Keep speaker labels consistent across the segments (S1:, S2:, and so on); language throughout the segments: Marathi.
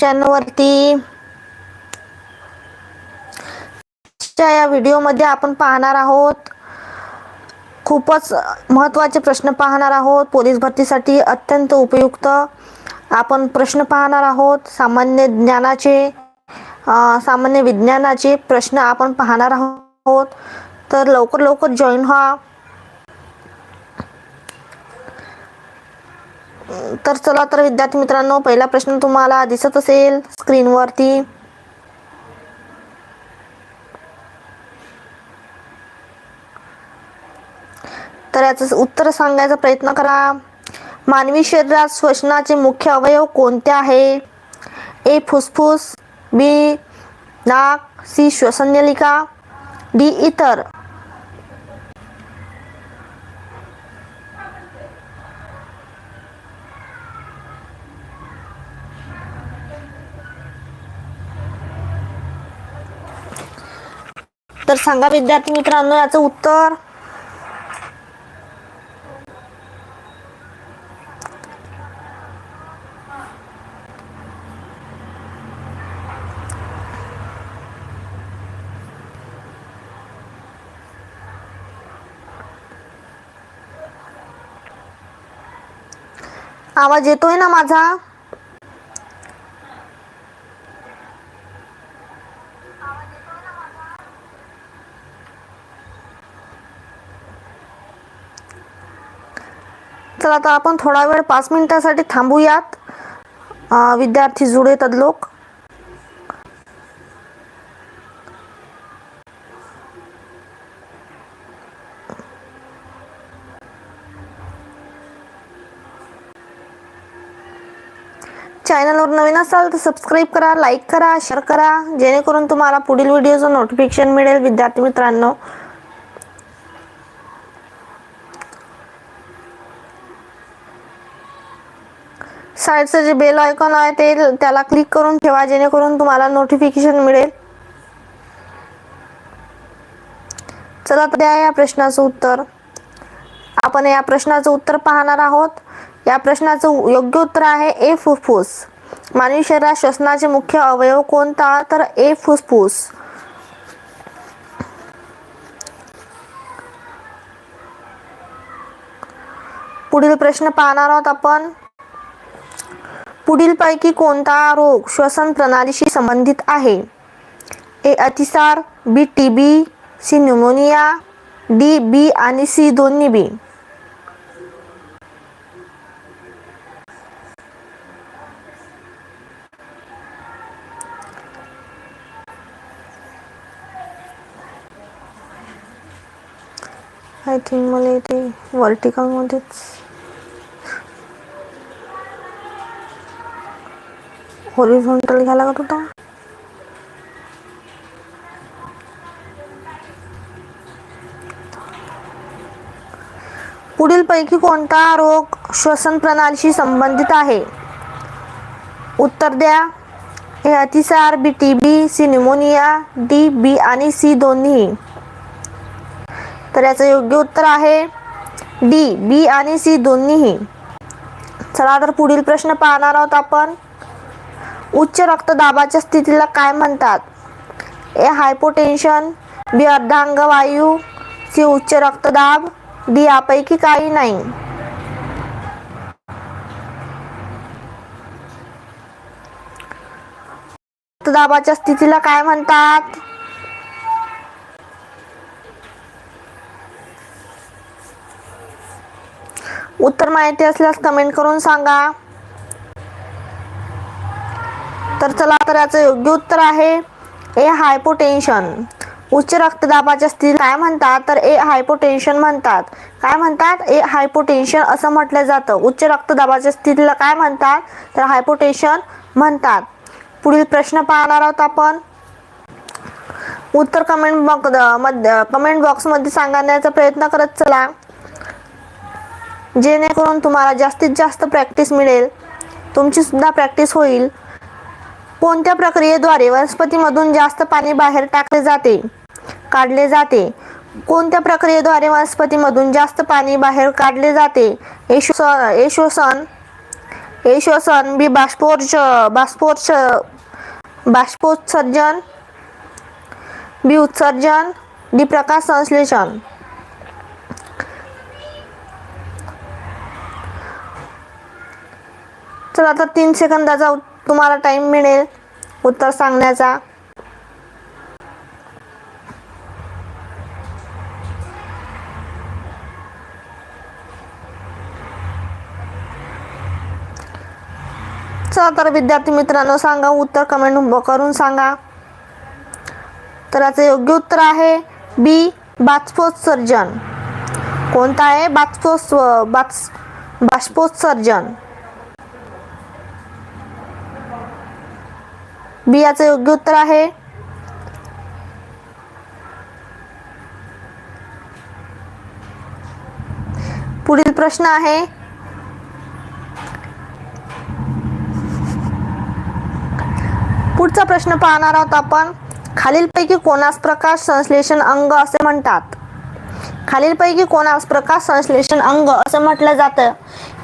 S1: चॅनलवरती या व्हिडिओमध्ये आपण पाहणार आहोत खूपच महत्त्वाचे प्रश्न पाहणार आहोत. पोलीस भरतीसाठी अत्यंत उपयुक्त आपण प्रश्न पाहणार आहोत. सामान्य ज्ञानाचे सामान्य विज्ञानाचे प्रश्न आपण पाहणार आहोत. तर लवकर लवकर जॉईन व्हा. तर चला तर विद्यार्थी मित्रांनो पहिला प्रश्न तुम्हाला दिसत असेल स्क्रीनवरती. तर याचं उत्तर सांगायचा प्रयत्न करा. मानवी शरीरात श्वसनाचे मुख्य अवयव कोणते आहे? ए फुफ्फुस बी नाक सी श्वसननलिका डी इतर. तर सांगा विद्यार्थी मित्रांनो याचं उत्तर? आवाज येतोय ना माझा? चला आता आपण थोडा वेळ पाच मिनिटासाठी थांबूयात. विद्यार्थी जुळे तदलोक. चॅनलवर नवीन असाल तर सबस्क्राईब करा लाईक करा शेअर करा. जेणेकरून तुम्हाला पुढील व्हिडिओचं नोटिफिकेशन मिळेल. विद्यार्थी मित्रांनो साईडचं जे बेल आयकॉन आहे ते त्याला क्लिक करून ठेवा जेणेकरून तुम्हाला नोटिफिकेशन मिळेल. चला तर द्या या प्रश्नाचं उत्तर. आपण या प्रश्नाचं उत्तर पाहणार आहोत. या प्रश्नाचं योग्य उत्तर आहे ए फुफ्फुस. मानवी शरीरात श्वसनाचे मुख्य अवयव कोणता? तर ए फुफ्फुस. पुढील प्रश्न पाहणार आहोत आपण. पुढीलपैकी कोणता रोग श्वसन प्रणालीशी संबंधित आहे? ए अतिसार B T B C pneumonia D B आणि सी दोन्ही बी. आय थिंक मला इथे वर्टिकलमध्येच हॉरिझॉन्टल घ्यायला लागत होता. पुढीलपैकी कोणता रोग श्वसन प्रणालीशी संबंधित आहे? उत्तर द्या. हे अतिसार B T B C pneumonia D B आणि सी दोन्ही. तर याचं योग्य उत्तर आहे डी बी आणि सी दोन्हीही चला तर पुढील प्रश्न पाहणार आहोत आपण. उच्च रक्तदाबाच्या स्थितीला काय म्हणतात? ए हायपोटेन्शन बी अर्धांगवायू सी उच्च रक्तदाब डी यापैकी काही नाही. रक्तदाबाच्या स्थितीला काय म्हणतात? उत्तर माहिती असल्यास कमेंट करून सांगा. तर चला तर याचं योग्य उत्तर आहे. A hypotension. उच्च रक्तदाबाच्या स्थिती काय म्हणतात? तर ए हायपोटेन्शन म्हणतात. काय म्हणतात? ए हायपोटेन्शन असं म्हटलं जातं. उच्च रक्तदाबाच्या स्थितीला काय म्हणतात? तर हायपोटेन्शन म्हणतात. पुढील प्रश्न पाहणार आहोत आपण. उत्तर कमेंट बॉक्समध्ये कमेंट बॉक्समध्ये सांगण्याचा प्रयत्न करत चला. जेणेकरून तुम्हाला जास्तीत जास्त प्रॅक्टिस मिळेल. तुमची सुद्धा प्रॅक्टिस होईल. कोणत्या प्रक्रियेद्वारे वनस्पतीमधून जास्त पाणी बाहेर टाकले जाते? काढले जाते. कोणत्या प्रक्रियेद्वारे वनस्पतीमधून जास्त पाणी बाहेर काढले जाते? हे श्वसन हे बी बाष्पोर्च बाष्पोर्च बाष्पोत्सर्जन. बी उत्सर्जन. डी प्रकाश संश्लेषण. चला आता तीन सेकंदाचा उत- तुम्हाला टाइम मिळेल. उत्तर सांगण्याचा. चला तर विद्यार्थी मित्रांनो सांगा. उत्तर कमेंट करून सांगा. तर याचं योग्य उत्तर आहे बी बाष्पोत्सर्जन. कोणता आहे? बाष्पोत्स बाष् बाष्पोत्सर्जन. बी याचं योग्य उत्तर आहे. पुढील प्रश्न आहे. पुढचा प्रश्न पाहणार आहोत आपण. खालीलपैकी कोणास प्रकाश संश्लेषण अंग असे म्हणतात? खालीलपैकी कोणास प्रकाश संश्लेषण अंग असं म्हटलं जातं?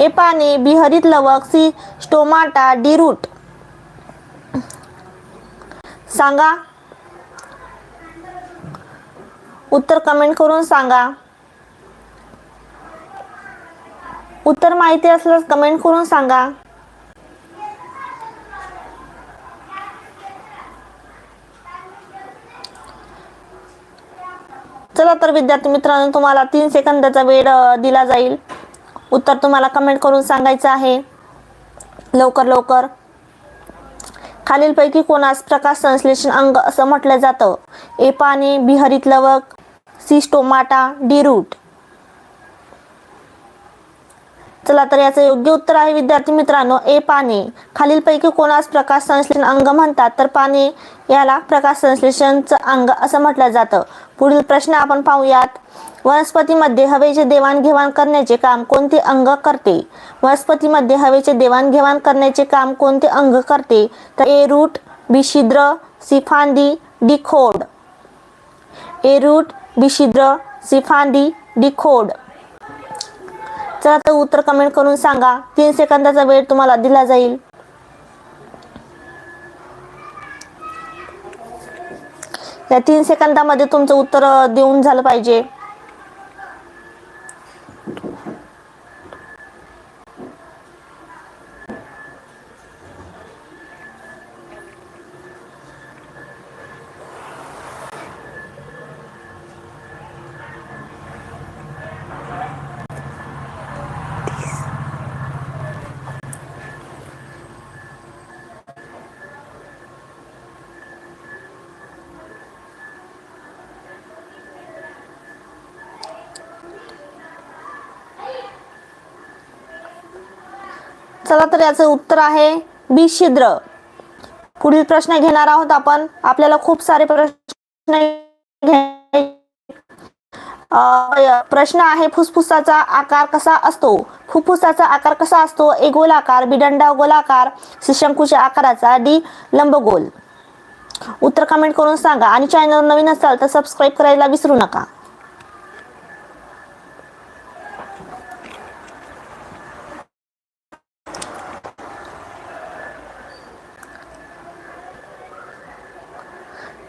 S1: ए पाणी बी हरित लवक सी स्टोमाटा डी रूट. सांगा. उत्तर कमेंट करून सांगा. उत्तर माहिती असल्यास कमेंट करून सांगा. चला तर विद्यार्थी मित्रांनो तुम्हाला तीन सेकंदाचा वेळ दिला जाईल. उत्तर तुम्हाला कमेंट करून सांगायचं आहे. लवकर लवकर. खालीलपैकी कोणास प्रकाश संश्लेषण अंग असं म्हटलं जातं. ए पाणी बिहरीत लवक सी स्टोमाटा डी रूट. चला तर याचं योग्य उत्तर आहे विद्यार्थी मित्रांनो ए पाणी. खालीलपैकी कोणास प्रकाश संश्लेषण अंग म्हणतात तर पाणी याला प्रकाश संश्लेषणचं अंग असं म्हटलं जातं. पुढील प्रश्न आपण पाहूयात. वनस्पतीमध्ये हवेचे देवाणघेवाण करण्याचे काम कोणते अंग करते? वनस्पतीमध्ये हवेचे देवाणघेवाण करण्याचे काम कोणते अंग करते? तर ए रूट सिफांदी डिखोड एरूट फांदी सिफांदी डिखोड ए रूट चला तर उत्तर कमेंट करून सांगा. तीन सेकंदाचा वेळ तुम्हाला दिला जाईल. या तीन सेकंदामध्ये तुमचं उत्तर देऊन झालं पाहिजे. चला तर याचं उत्तर आहे बी छिद्र. पुढील प्रश्न घेणार आहोत आपण. आपल्याला खूप सारे प्रश्न प्रश्न आहे फुफ्फुसाचा आकार कसा असतो? फुफ्फुसाचा आकार कसा असतो? ए गोलाकार बी गोलाकार सी शंकूच्या आकाराचा डी लंबगोल उत्तर कमेंट करून सांगा. आणि चॅनल नवीन असाल तर सबस्क्राईब करायला विसरू नका.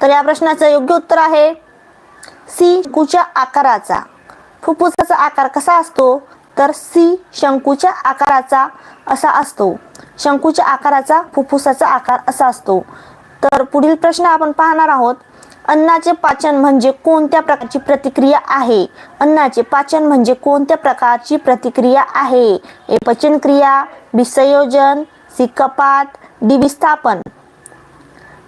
S1: तर या प्रश्नाचं योग्य उत्तर आहे सी शंकूच्या आकाराचा. फुफ्फुसाचा आकार कसा असतो? तर सी शंकूच्या आकाराचा असा असतो. शंकूच्या आकाराचा फुफ्फुसाचा आकार असा असतो. तर पुढील प्रश्न आपण पाहणार आहोत. अन्नाचे पाचन म्हणजे कोणत्या प्रकारची प्रतिक्रिया आहे? अन्नाचे पाचन म्हणजे कोणत्या प्रकारची प्रतिक्रिया आहे? ए पचनक्रिया बी संयोजन सी कपात डी विस्थापन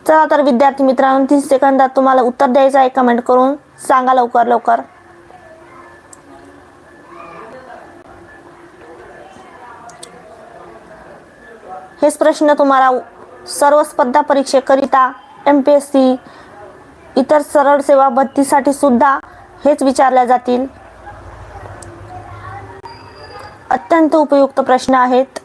S1: चला तर विद्यार्थी मित्रांनो तीस सेकंदात तुम्हाला उत्तर द्यायचं आहे. कमेंट करून सांगा लवकर लवकर. हेच प्रश्न तुम्हाला सर्व स्पर्धा परीक्षेकरिता एम पी एस सी इतर सरळ सेवा भरतीसाठी सुद्धा हेच विचारल्या जातील. अत्यंत उपयुक्त प्रश्न आहेत.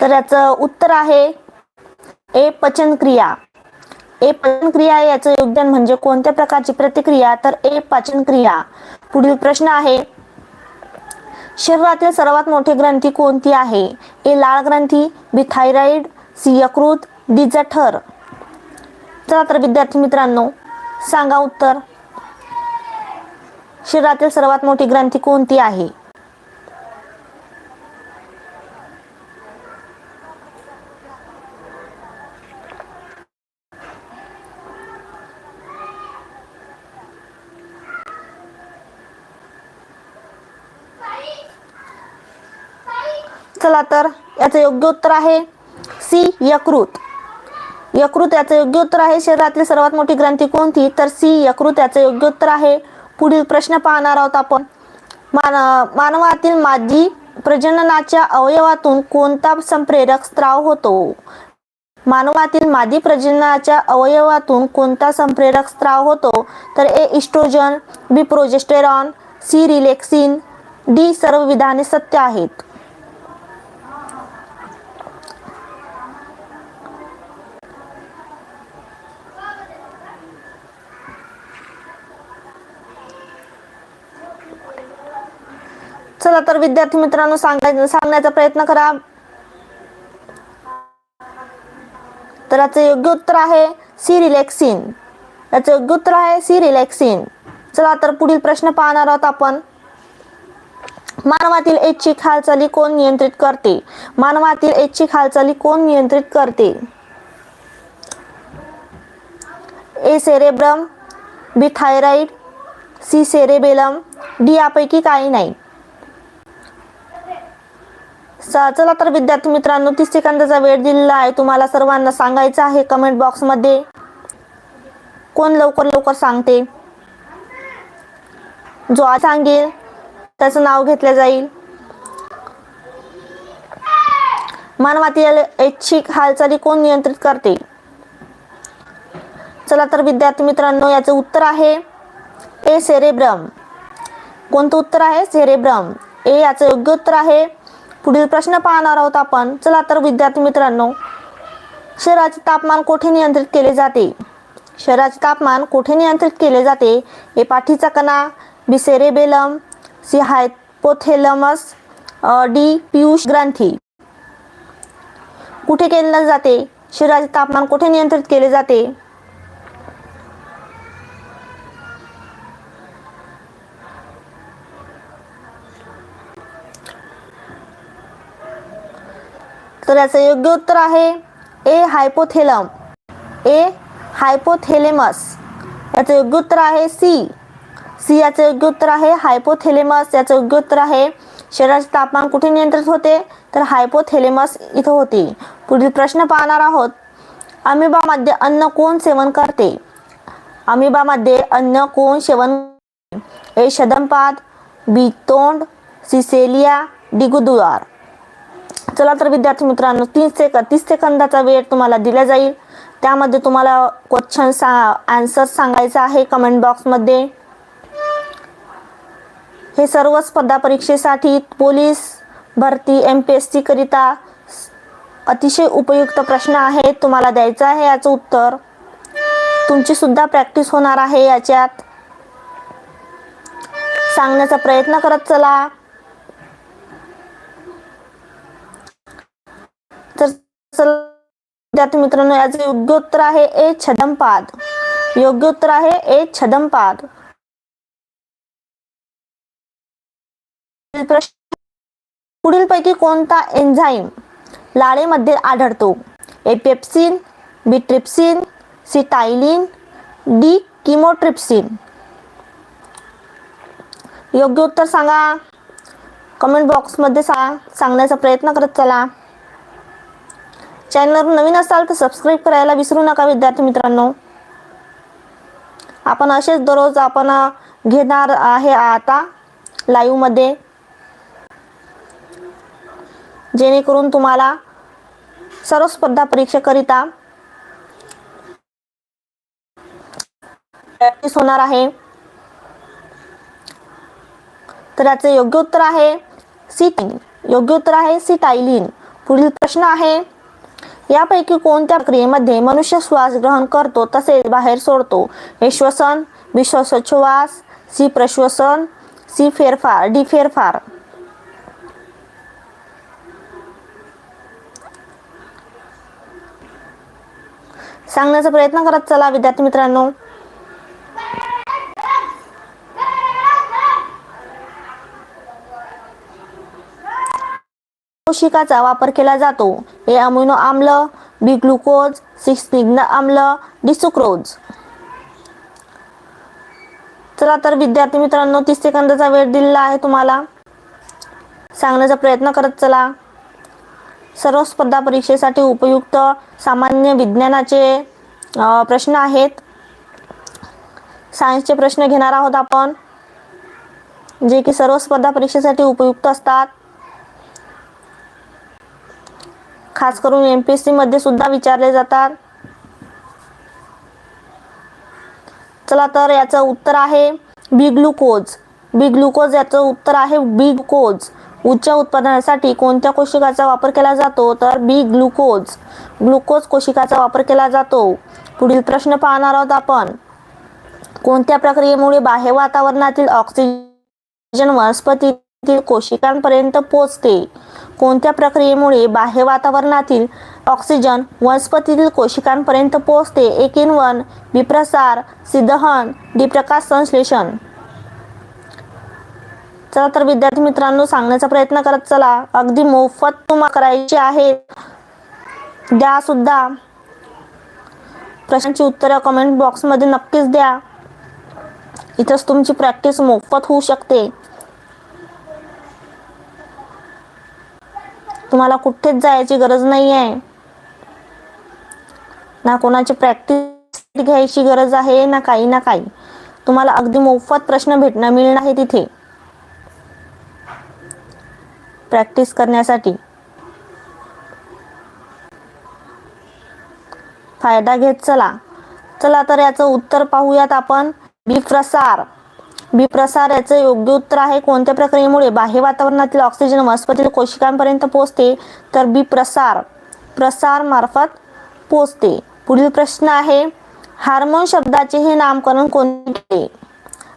S1: तर याचं उत्तर आहे ए पचनक्रिया. ए पचन क्रिया याचं योगदान म्हणजे कोणत्या प्रकारची प्रतिक्रिया? तर ए पाचन क्रिया पुढील प्रश्न आहे शरीरातील सर्वात मोठी ग्रंथी कोणती आहे? ए लाळ ग्रंथी बी थायरॉइड सी यकृत डी जठर. चला तर विद्यार्थी मित्रांनो सांगा उत्तर. शरीरातील सर्वात मोठी ग्रंथी कोणती आहे? चला तर याचं योग्य उत्तर आहे सी यकृत. यकृत याचं योग्य उत्तर आहे. शरीरातील सर्वात मोठी ग्रंथी कोणती? तर सी यकृत याचं योग्य उत्तर आहे. पुढील प्रश्न पाहणार आहोत आपण. मान मानवातील मादी प्रजननाच्या अवयवातून कोणता संप्रेरक स्त्राव होतो? मानवातील मादी प्रजननाच्या अवयवातून कोणता संप्रेरक स्त्राव होतो? तर A oestrogen B progesterone C relaxin D सर्व विधाने सत्य आहेत. चला तर विद्यार्थी मित्रांनो सांगायचं सांगण्याचा प्रयत्न करा. तर याचं योग्य उत्तर आहे सी रिलॅक्सिन याचं योग्य उत्तर आहे सी रिलॅक्सिन चला तर पुढील प्रश्न पाहणार आहोत आपण. मानवातील ऐच्छिक हालचाली कोण नियंत्रित करते? मानवातील ऐच्छिक हालचाली कोण नियंत्रित करते? A cerebrum B thyroid C cerebellum D यापैकी काही नाही. चला तर विद्यार्थी मित्रांनो तीस सेकंदाचा वेळ दिलेला आहे. तुम्हाला सर्वांना सांगायचं आहे कमेंट बॉक्समध्ये कोण लवकर लवकर सांगते? जो आज सांगेल त्याचं नाव घेतलं जाईल. मानवातील ऐच्छिक हालचाली कोण नियंत्रित करते? चला तर विद्यार्थी मित्रांनो याचं उत्तर आहे ए सेरेब्रम. कोणतं उत्तर आहे? सेरेब्रम. ए याचं योग्य उत्तर आहे पुढील प्रश्न पाहणार आहोत आपण. चला तर विद्यार्थी मित्रांनो शरीराचे तापमान कोठे नियंत्रित केले जाते? शरीराचे तापमान कोठे नियंत्रित केले जाते? हे पाठीचा कणा B cerebellum C hypothalamus D Piyush ग्रंथी. कुठे केलं जाते? शरीराचे तापमान कुठे नियंत्रित केले जाते? तर याचं योग्य उत्तर आहे ए हायपोथेलम. ए हायपोथेलेमस. याचं योग्य उत्तर आहे सी. सी याचं योग्य उत्तर आहे हायपोथेलेमस. याचं योग्य उत्तर आहे शरीराचे तापमान कुठे नियंत्रित होते? तर हायपोथेलेमस इथं होते. पुढील प्रश्न पाहणार आहोत. अमिबामध्ये अन्न कोण सेवन करते? अमिबामध्ये अन्न कोण सेवन ए शदमपाद बी तोंड सिसेलिया डी चला तर विद्यार्थी मित्रांनो तीस सेकंद तीस सेकंदाचा वेळ तुम्हाला दिला जाईल. त्यामध्ये तुम्हाला क्वेश्चन सा आन्सर सांगायचं आहे कमेंट बॉक्समध्ये हे सर्व स्पर्धा परीक्षेसाठी पोलीस भरती एम पी एस सी करिता अतिशय उपयुक्त प्रश्न आहेत तुम्हाला द्यायचं आहे याचं उत्तर. तुमची सुद्धा प्रॅक्टिस होणार आहे याच्यात. सांगण्याचा प्रयत्न करत चला तर चला विद्यार्थी मित्रांनो याचे योग्य उत्तर आहे ए छदमपाद. योग्य उत्तर आहे ए छदमपाद. पुढील पैकी कोणता एन्झाईम लाळेमध्ये आढळतो? A pepsin B trypsin C ptyalin D chymotrypsin. योग्य उत्तर सांगा. कमेंट बॉक्समध्ये सांग सांगण्याचा प्रयत्न करत चला. चॅनलवर नवीन असाल तर सबस्क्राईब करायला विसरू नका विद्यार्थी मित्रांनो. आपण असेच दररोज आपण घेणार आहे आता लाईव्हमध्ये जेणेकरून तुम्हाला सर्व स्पर्धा परीक्षेकरिता प्रॅक्टिस होणार आहे. तर याचे योग्य उत्तर आहे सी योग्य उत्तर आहे सी टायलिन पुढील प्रश्न आहे यापैकी कोणत्या क्रियेमध्ये मनुष्य श्वास ग्रहण करतो तसेच बाहेर सोडतो? हे श्वसन बी सी प्रश्वसन सी फेरफार डी फेरफार. सांगण्याचा प्रयत्न करत चला विद्यार्थी मित्रांनो. पोषिकाचा वापर केला जातो. ए अमिनो आम्ल बी ग्लुकोज सिक्स निग्न आम्ल डी सुक्रोज चला तर विद्यार्थी मित्रांनो तीस सेकंदाचा वेळ दिलेला आहे तुम्हाला. सांगण्याचा प्रयत्न करत चला. सर्व स्पर्धा परीक्षेसाठी उपयुक्त सामान्य विज्ञानाचे प्रश्न आहेत. सायन्सचे प्रश्न घेणार आहोत आपण. जे की सर्व स्पर्धा परीक्षेसाठी उपयुक्त असतात. खास करून एम पी एसमध्ये सुद्धा विचारले जातात. चला तर याचं उत्तर आहे बी ग्लुकोज बी ग्लुकोज याचं उत्तर आहे बी ग्लुकोज उच्च उत्पादनासाठी कोणत्या कोशिकाचा वापर केला जातो? तर बी ग्लुकोज ग्लुकोज कोशिकाचा वापर केला जातो. पुढील प्रश्न पाहणार आहोत आपण. कोणत्या प्रक्रियेमुळे बाह्य वातावरणातील ऑक्सिजन वनस्पतीतील कोशिकांपर्यंत पोचते कोणत्या प्रक्रियेमुळे बाह्य वातावरणातील ऑक्सिजन वनस्पतीतील कोशिकांपर्यंत पोहोचते? एक इन वन विप्रसार सिद्धहन डिप्रकाश संश्लेषण. चला तर विद्यार्थी मित्रांनो सांगण्याचा प्रयत्न करत चला. अगदी मोफत तुम्हाला करायची आहे. द्या सुद्धा प्रश्नांची उत्तरं कमेंट बॉक्समध्ये नक्कीच द्या. इथंच तुमची प्रॅक्टिस मोफत होऊ शकते. तुम्हाला कुठेच जायची गरज नाही आहे ना कोणाची प्रॅक्टिस घ्यायची गरज आहे ना काही ना काही. तुम्हाला अगदी मोफत प्रश्न भेटणं मिळणार आहे तिथे. प्रॅक्टिस करण्यासाठी. फायदा घेत चला. चला तर याचं उत्तर पाहूयात आपण. बी प्रसार याचं योग्य उत्तर आहे. कोणत्या प्रक्रियेमुळे बाह्य वातावरणातील ऑक्सिजन वनस्पतीतील कोशिकांपर्यंत पोहोचते? तर बिप्रसार प्रसार. मार्फत पोचते पुढील प्रश्न आहे हार्मोन शब्दाचे हे नामकरण कोणी केले?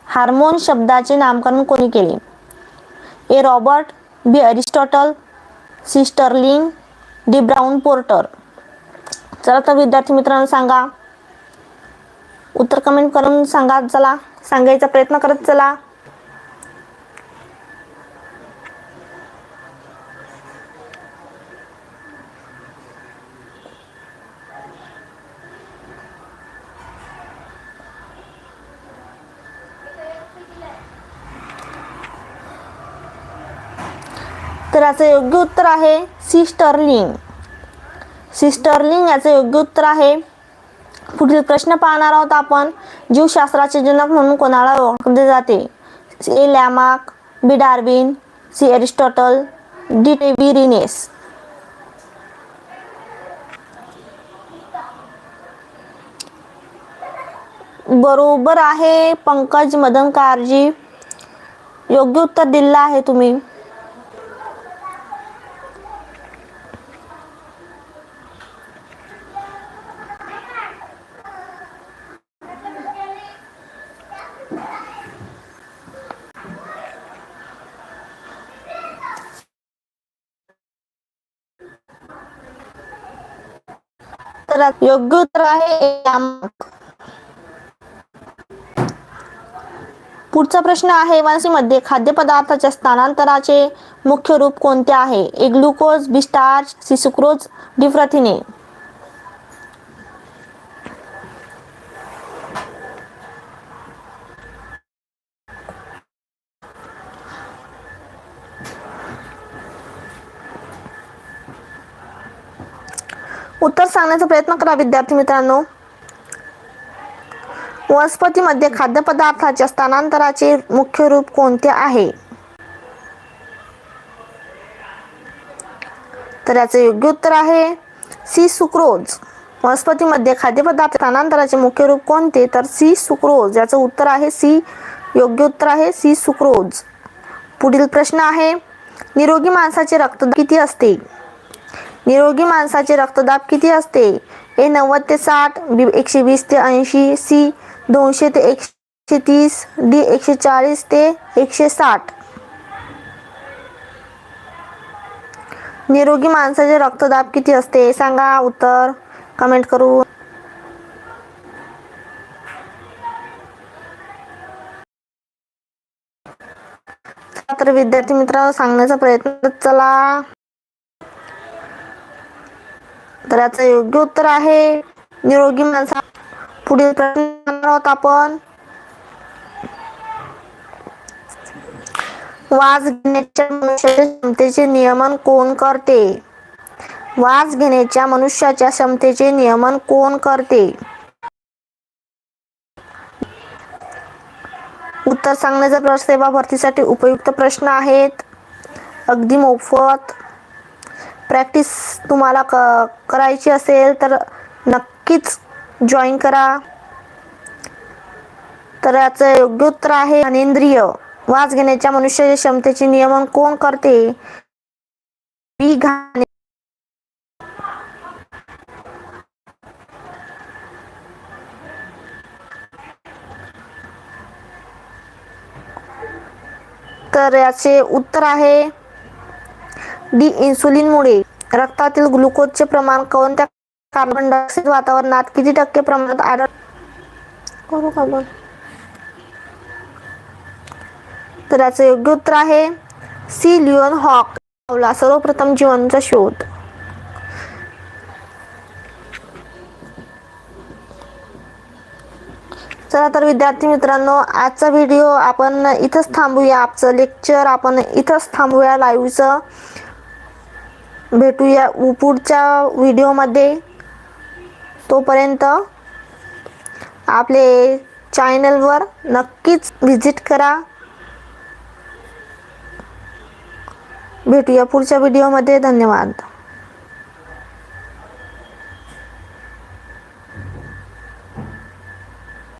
S1: हार्मोन शब्दाचे नामकरण कोणी केले? A Robert B Aristotle C Sterling D Brown Porter. चला तर विद्यार्थी मित्रांनो सांगा. उत्तर कमेंट करून सांगा चला सांगायचा प्रयत्न करत चला. तर याचं योग्य उत्तर आहे सी स्टर्लिंग. सी स्टर्लिंग याचं योग्य उत्तर आहे. पुढील प्रश्न पाहणार आहोत आपण. जीवशास्त्राचे जनक म्हणून कोणाला ओळखले जाते? A. Lamarck B. Darwin C. Aristotle D. विरिनेस बरोबर आहे पंकज मदन कारजी योग्य उत्तर दिलं आहे तुम्ही. तर योग्य उत्तर आहे पुढचा प्रश्न आहे वांसीमध्ये खाद्यपदार्थाच्या स्थानांतराचे मुख्य रूप कोणते आहे? A glucose B starch C sucrose डिफ्रथिने. उत्तर सांगण्याचा प्रयत्न करा विद्यार्थी मित्रांनो. वनस्पतीमध्ये खाद्यपदार्थाच्या स्थानांतराचे मुख्य रूप कोणते आहे? तर याचे योग्य उत्तर आहे सी सुक्रोज. वनस्पतीमध्ये खाद्यपदार्थ स्थानांतराचे मुख्य रूप कोणते? तर सी सुक्रोज. याचं उत्तर आहे सी योग्य उत्तर आहे सी सुक्रोज. पुढील प्रश्न आहे निरोगी माणसाचे रक्त किती असते? निरोगी माणसाचे रक्तदाब किती असते? ए नव्वद ते साठ बी एकशे वीस ते ऐंशी सी दोनशे ते एकशे तीस डी एकशे चाळीस ते एकशे साठ. निरोगी माणसाचे रक्तदाब किती असते? सांगा. उत्तर कमेंट करून. तर विद्यार्थी मित्र सांगण्याचा प्रयत्न चला. तर याचं योग्य उत्तर आहे. निरोगी माणसा पुढील प्रश्न आहोत आपण. वास घेण्याच्या मनुष्याच्या क्षमतेचे नियमन कोण करते? वास घेण्याच्या मनुष्याच्या क्षमतेचे नियमन कोण करते? उत्तर सांगण्याचा प्रश्न सेवा भरतीसाठी उपयुक्त प्रश्न आहेत. अगदी मोफत. प्रॅक्टिस तुम्हाला क करायची असेल तर नक्कीच जॉईन करा. तर याचं योग्य उत्तर आहे अनेंद्रिय वास घेण्याच्या मनुष्याच्या क्षमतेचे नियमन कोण करते? बी घाणे. तर याचे उत्तर आहे डी इन्सुलिनमुळे रक्तातील ग्लुकोजचे प्रमाण कोणत्या कार्बन डायऑक्साईड वातावरणात किती टक्के प्रमाणात आढळ करू का तर याचं योग्य उत्तर आहे सी लिओन हॉक. लावला सर्वप्रथम जीवाणूचा शोध. चला तर विद्यार्थी मित्रांनो आजचा व्हिडिओ आपण इथंच थांबूया. आपचं लेक्चर आपण इथंच थांबूया लाईव्हचं भेटूया पुढच्या व्हिडिओमध्ये. तोपर्यंत आपले चॅनलवर नक्कीच व्हिजिट करा. भेटूया पुढच्या व्हिडिओमध्ये. धन्यवाद.